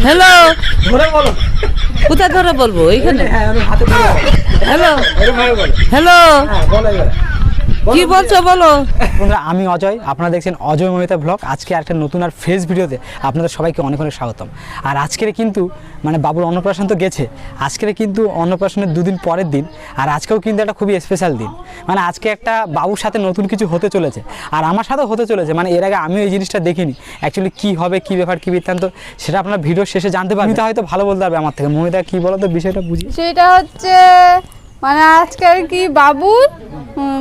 Hello কোথায় ধরে বলব? এইখানে হ্যাঁ হ্যালো হ্যালো হ্যাঁ কি বলছো বলো। বন্ধুরা আমি অজয় আপনারা দেখছেন অজয় মমিতা ব্লগ। আজকে একটা নতুন আর ফ্রেশ ভিডিওতে আপনাদের সবাইকে অনেক অনেক স্বাগতম। আর আজকের কিন্তু মানে বাবুর অন্নপ্রাশন তো গেছে আজকের কিন্তু অন্নপ্রাশনের দুদিন পরের দিন আর আজকেও কিন্তু একটা খুবই স্পেশাল দিন। মানে আজকে একটা বাবুর সাথে নতুন কিছু হতে চলেছে আর আমার সাথেও হতে চলেছে। মানে এর আগে আমিও এই জিনিসটা দেখিনি অ্যাকচুয়ালি কী হবে কী ব্যাপার কী বৃত্তান্ত সেটা আপনারা ভিডিও শেষে জানতে পারবেন। হয়তো ভালো বলতে পারবে আমার থেকে। মমিতা কী বলো তো বিষয়টা বুঝি। সেটা হচ্ছে মানে আজকাল কি বাবু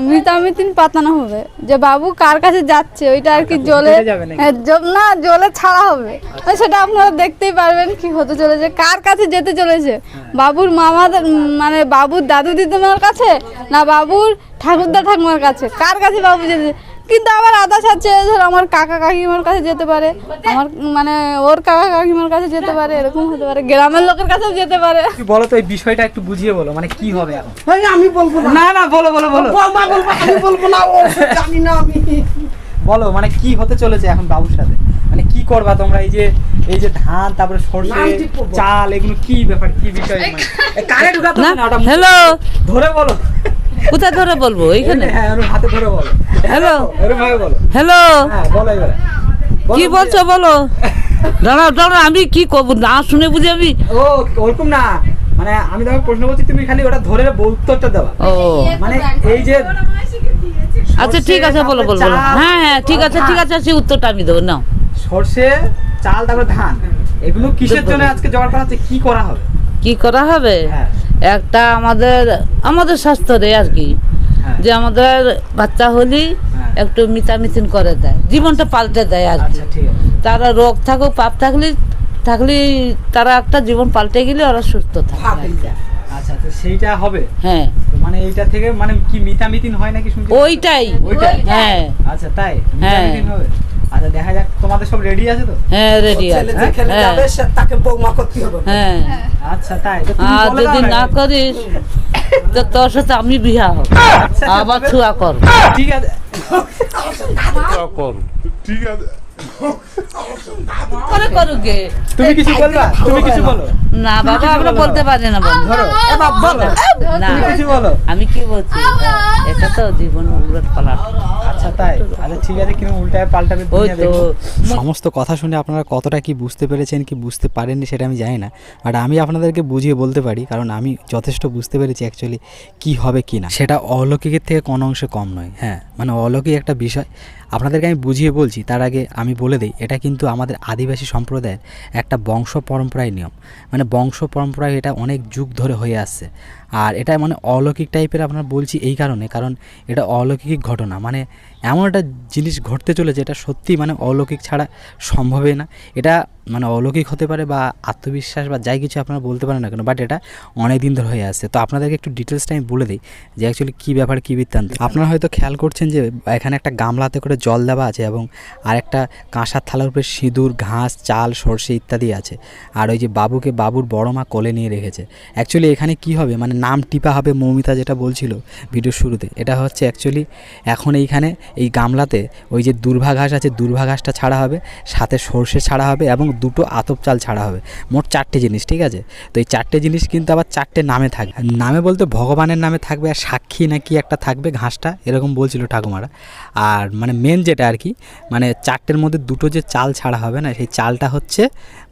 মিতামিতিন পাতানো হবে। যে বাবু কার কাছে যাচ্ছে ওইটা আর কি জলে কেটে যাবে নাকি? হ্যাঁ, জ- না জলে ছাড়া হবে। সেটা আপনারা দেখতেই পারবেন কি হতে চলেছে কার কাছে যেতে চলেছে? বাবুর মামাদের মানে বাবুর দাদু দিদিমার কাছে না বাবুর ঠাকুরদা ঠাকুমার কাছে? কার কাছে বাবু যেতে কিন্তু আবার আদাস আছে ধর আমার কাকা কাকিমার কাছে যেতে পারে। আমার মানে ওর কাকা কাকিমার কাছে যেতে পারে এরকম হতে পারে। গ্রামের লোকের কাছেও যেতে পারে। বলো তো এই বিষয়টা একটু বুঝিয়ে বলো মানে কি হবে এখন? আমি বলব না। না না বলো বলো বলো। মা বলব আমি বলব না ও জানি না আমি। বলো মানে কি হতে চলেছে এখন বাবুর সাথে? মানে কি করবা তোমরা? এই যে এই যে ধান তারপরে সরষে। চাল এগুলো কি ব্যাপার কি বিষয়? মানে কানে ঢোকাতে না হ্যালো ধরে বলো। কোথায় ধরে বলব? এইখানে? হ্যাঁ হ্যালো? হ্যালো? হ্যাঁ কি বলছো বলো? দাঁড়াও দাঁড়াও আমি কি করব? না শুনে বুঝি আমি? ও ওরকম না। মানে আমি তোমাকে প্রশ্ন করছি তুমি খালি ওটা ধরে উত্তরটা দেওয়া ও। মানে এই যে আচ্ছা ঠিক আছে বলো বলো বলো। হ্যাঁ হ্যাঁ ঠিক আছে ঠিক আছে সেই উত্তরটা আমি দেবো নাও। সরষে চাল তারপরে ধান। এগুলো কিসের জন্য আজকে জোগাড় করা হচ্ছে? কি করা হবে? কি করা হবে? হ্যাঁ। একটা আমাদের আমাদের স্বাস্থ্যরে আর কি। হ্যাঁ। যে আমাদের বাচ্চা হলি হ্যাঁ। একটু মিতামিথিন করে দেয় জীবনটা পাল্টে দেয় আর কি। আচ্ছা তারা রোগ থাকুক পাপ থাকলে থাকলে তারা একটা জীবন পাল্টে গেলে ওরা সুস্থ থাকে আচ্ছা তো সেইটা হবে? হ্যাঁ। মানে এইটা থেকে মানে কি মিতামিতিন হয় নাকি শুনছি ওইটাই। ওইটাই? হ্যাঁ। আচ্ছা তাই? হ্যাঁ। মিতামিতিন হবে? আচ্ছা দেখা যাক তোমাদের সব রেডি আছে তো? হ্যাঁ রেডি আছে। হ্যাঁ। যাবে তাকে বৌমা করতে হবে। হ্যাঁ। আচ্ছা তাই। আর যদি না করিস তো তোর সাথে আমি বিয়া হব। আচ্ছা, আবার ছুয়া কর। ঠিক আছে। ঠিক আছে। করে করুক তুমি কিছু বলবা? তুমি কিছু বলো? না বাবা আমরা বলতে পারি না বন্ধু। বলো। আমি কি বলছি? এটা তো জীবন উলট পালাট আচ্ছা তাই? আচ্ছা ঠিক আছে কিন্তু উল্টায় পাল্টাবে ওই তো। সমস্ত কথা শুনে আপনারা কতটা কি বুঝতে পেরেছেন কি বুঝতে পারেননি সেটা আমি জানি না। বাট আমি আপনাদেরকে বুঝিয়ে বলতে পারি কারণ আমি যথেষ্ট বুঝতে পেরেছি অ্যাকচুয়ালি কি হবে কি না। সেটা অলৌকিকের থেকে কোনো অংশে কম নয় হ্যাঁ। মানে অলৌকিক একটা বিষয়। আপনাদেরকে আমি বুঝিয়ে বলছি তার আগে আমি বলে দিই এটা কিন্তু আমাদের আদিবাসী সম্প্রদায়ের একটা বংশ পরম্পরায় নিয়ম। মানে বংশ পরম্পরায় এটা অনেক যুগ ধরে হয়ে আসছে। আর এটা মানে অলৌকিক টাইপের আপনার বলছি এই কারণে, কারণ এটা অলৌকিক ঘটনা। মানে এমন একটা জিনিস ঘটতে চলেছে, এটা সত্যি মানে অলৌকিক ছাড়া সম্ভবই না। এটা মানে অলৌকিক হতে পারে বা আত্মবিশ্বাস বা যাই কিছু আপনারা বলতে পারেন না কেন বাট এটা অনেক দিন ধরে হয়ে আসছে। তো আপনাদেরকে একটু ডিটেলসটা আমি বলে দিই যে অ্যাকচুয়ালি কী ব্যাপার, কী বৃত্তান্ত। আপনারা হয়তো খেয়াল করছেন যে এখানে একটা গামলাতে করে জল দেওয়া আছে এবং আর একটা কাঁসার থালার উপরে সিঁদুর, ঘাস, চাল, সর্ষে ইত্যাদি আছে। আর ওই যে বাবুকে বাবুর বড় মা কোলে নিয়ে রেখেছে। অ্যাকচুয়ালি এখানে কি হবে? মানে নাম টিপা হবে মৌমিতা যেটা বলছিল ভিডিওর শুরুতে। এটা হচ্ছে অ্যাকচুয়ালি এখন এইখানে এই গামলাতে ওই যে দুর্ভা ঘাস আছে, দুর্ভা ঘাসটা ছাড়া হবে, সাথে সর্ষে ছাড়া হবে এবং দুটো আতপ চাল ছাড়া হবে। মোট চারটে জিনিস, ঠিক আছে? তো এই চারটে জিনিস কিন্তু আবার চারটে নামে থাকবে। নামে বলতে ভগবানের নামে থাকবে আর সাক্ষী নাকি একটা থাকবে ঘাসটা, এরকম বলছিল ঠাকুমারা। আর মানে মেন যেটা আর কি মানে চারটের মধ্যে দুটো যে চাল ছাড়া হবে না, সেই চালটা হচ্ছে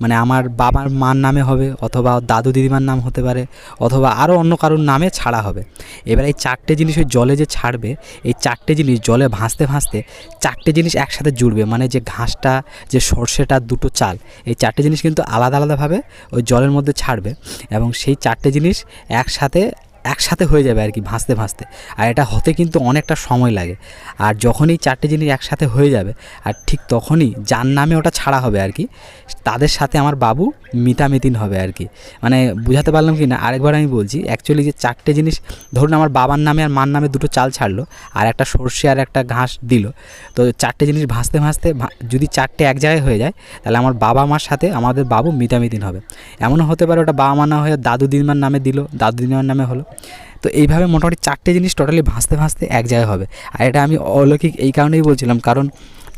মানে আমার বাবার মার নামে হবে, অথবা দাদু দিদিমার নাম হতে পারে, অথবা আরও অন্য কারোর নামে ছাড়া হবে। এবার এই চারটে জিনিস ওই জলে যে ছাড়বে, এই চারটে জিনিস জলে ভাসতে ভাসতে চারটে জিনিস একসাথে জুড়বে মানে যে ঘাসটা, যে সর্ষেটা, দুটো চাল, এই চারটে জিনিস কিন্তু আলাদা আলাদাভাবে ওই জলের মধ্যে ছাড়বে। এবং সেই চারটে জিনিস একসাথে একসাথে হয়ে যাবে আর কি ভাসতে ভাসতে। আর এটা হতে কিন্তু অনেকটা সময় লাগে। আর যখনই চারটে জিনিস একসাথে হয়ে যাবে, আর ঠিক তখনই যার নামে ওটা ছাড়া হবে আর কি, তাদের সাথে আমার বাবু মিতামিতিন হবে আর কি। মানে বুঝাতে পারলাম কি না? আরেকবার আমি বলছি অ্যাকচুয়ালি যে চারটে জিনিস, ধরুন আমার বাবার নামে আর মার নামে দুটো চাল ছাড়লো, আর একটা সর্ষে আর একটা ঘাস দিল, তো চারটে জিনিস ভাসতে ভাসতে যদি চারটে এক জায়গায় হয়ে যায়, তাহলে আমার বাবা মার সাথে আমাদের বাবু মিতামিতিন হবে। এমনও হতে পারে ওটা বাবা মা না হয়ে দাদু দিদিমার নামে দিল, দাদু দিদিমার নামে হলো। তো এইভাবে মোটামুটি চারটে জিনিস টোটালি ভাসতে ভাসতে এক জায়গায় হবে। আর এটা আমি অলৌকিক এই কারণেই বলছিলাম, কারণ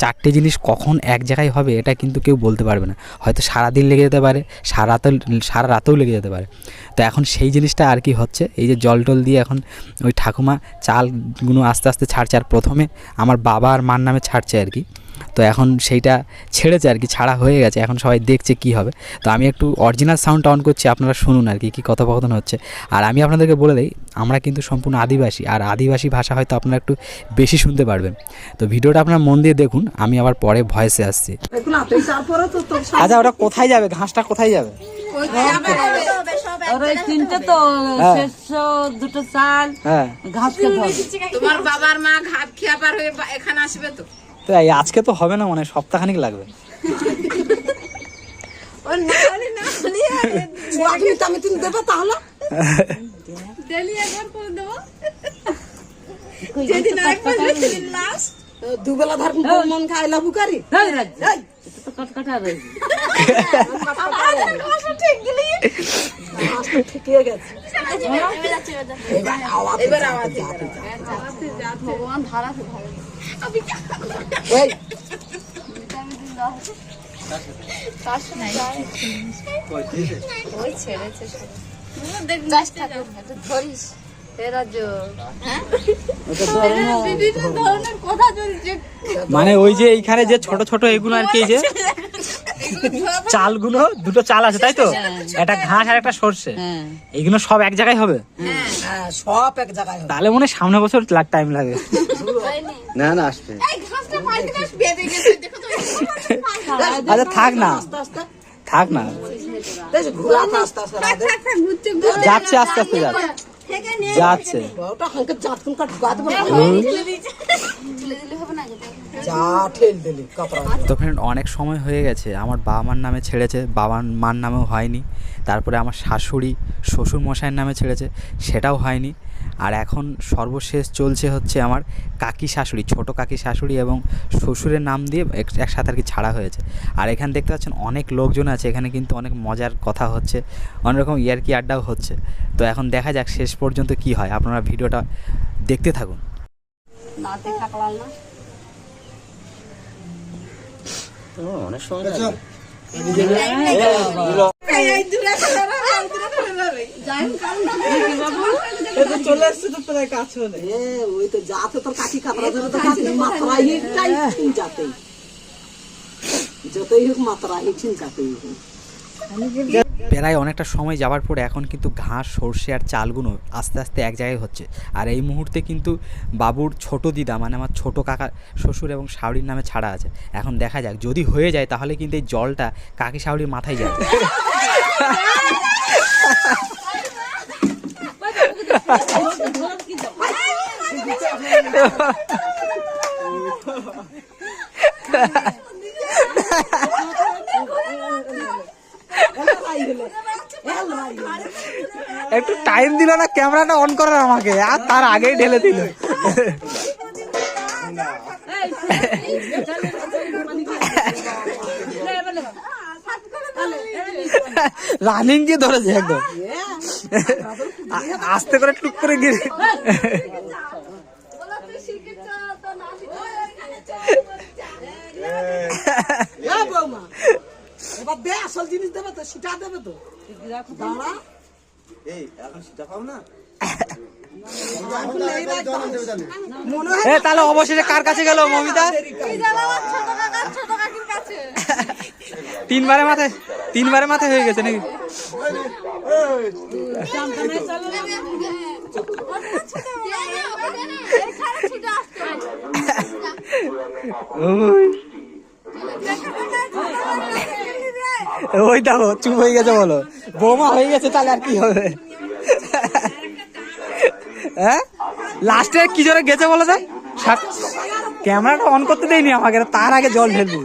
চারটে জিনিস কখন এক জায়গায় হবে এটা কিন্তু কেউ বলতে পারবে না। হয়তো সারাদিন লেগে যেতে পারে, সারা সারা রাতেও লেগে যেতে পারে। তো এখন সেই জিনিসটা আর কি হচ্ছে, এই যে জল টল দিয়ে এখন ওই ঠাকুমা চালগুলো আস্তে আস্তে ছাড়ছে, আর প্রথমে আমার বাবা আর মার নামে ছাড়ছে আর কি। তো এখন সেইটা ছেড়েছে আর কি ছাড়া হয়ে গেছে এখন সবাই দেখছে কি হবে। তো আমি একটু অরিজিনাল সাউন্ড অন করছি আপনারা শুনুন আর কি কী কথোপকথন হচ্ছে। আর আমি আপনাদেরকে বলে দিই আমরা কিন্তু সম্পূর্ণ আদিবাসী আর আদিবাসী ভাষা হয়তো আপনারা একটু বেশি শুনতে পারবেন। তো ভিডিওটা আপনারা মন দিয়ে দেখুন আমি আবার পরে ভয়েসে আসছি। আচ্ছা ওটা কোথায় যাবে? ঘাসটা কোথায় যাবে? ওই তিনটে তো শেষ দুটো চাল হ্যাঁ। ঘাস খেতে তোমার বাবার মা ঘাট খেয়াবার হয়ে এখানে আসবে তো? তো এই আজকে তো হবে না মানে সপ্তাহখানিক লাগবে। দুবেলা ধর মন খাইলা বুকারি এবার আওয়াজ ভগবান ধারে মানে ওই যে এইখানে যে ছোট ছোট এগুলো আর কি যে? চালগুলো দুটো চাল আছে তাই তো? একটা ঘাস আর একটা সর্ষে। হ্যাঁ। এইগুলো সব এক জায়গায় হবে? হ্যাঁ সব এক জায়গায় তাহলে মনে হয় সামনে বছর লাগ টাইম লাগে। বেঁধে গেছে। দেখো তো আচ্ছা থাক না। আস্তে আস্তে। থাক না। যাচ্ছে আস্তে আস্তে যাচ্ছে। যাচ্ছে। তো ফ্রেন্ড অনেক সময় হয়ে গেছে। আমার বাবা মার নামে ছেড়েছে বাবা মার নামেও হয়নি। তারপরে আমার শাশুড়ি শ্বশুর মশাইয়ের নামে ছেড়েছে সেটাও হয়নি। আর এখন সর্বশেষ চলছে হচ্ছে আমার কাকি শাশুড়ি ছোট কাকি শাশুড়ি এবং শ্বশুরের নাম দিয়ে এক- একসাথে আর কি ছাড়া হয়েছে। আর এখানে দেখতে পাচ্ছেন অনেক লোকজন আছে এখানে কিন্তু অনেক মজার কথা হচ্ছে অনেক রকম ইয়ারকি আড্ডাও হচ্ছে। তো এখন দেখা যাক শেষ পর্যন্ত কি হয়। আপনারা ভিডিওটা দেখতে থাকুন। নাতে থাকলাম না চলে এসছে তো প্রায় কাছে ওই তো যাতে তোর কাঠি ধরে তো কাছে যাতেই। যতই হোক মাত্রা হিট যাতেই হোক। প্রায় অনেকটা সময় যাওয়ার পরে এখন কিন্তু ঘাস সর্ষে আর চালগুলো আস্তে আস্তে এক জায়গায় হচ্ছে আর এই মুহূর্তে কিন্তু বাবুর ছোট দিদা মানে আমার ছোট কাকা শ্বশুর এবং শাওড়ির নামে ছাড়া আছে এখন দেখা যাক যদি হয়ে যায় তাহলে কিন্তু এই জলটা কাকি শাওড়ির মাথায় যাবে একটু টাইম দিল না, ক্যামেরাটা অন করার আমাকে, আর তার আগেই ঢেলে দিল। রানিং দিয়ে ধরেছে একদম। আস্তে করে টুক করে গিয়ে এবার দে আসল জিনিস দেবে তো, সেটা দেবে তো। দাঁড়া। তাহলে অবশেষে কার কাছে গেল মমিতা? ছোট কাকির কাছে তিনবারে মাথায় তিনবারে মাথায় হয়ে গেছে নাকি? ওই। ওই দেখো, চুপ হয়ে গেছে বলো। বোমা হয়ে গেছে, তাহলে আর কি হবে? হ্যাঁ? লাস্টে কি জোরে গেছে বলো যায় ক্যামেরাটা অন করতে দেয়নি আমাকে, তার আগে জল ঢেলবো।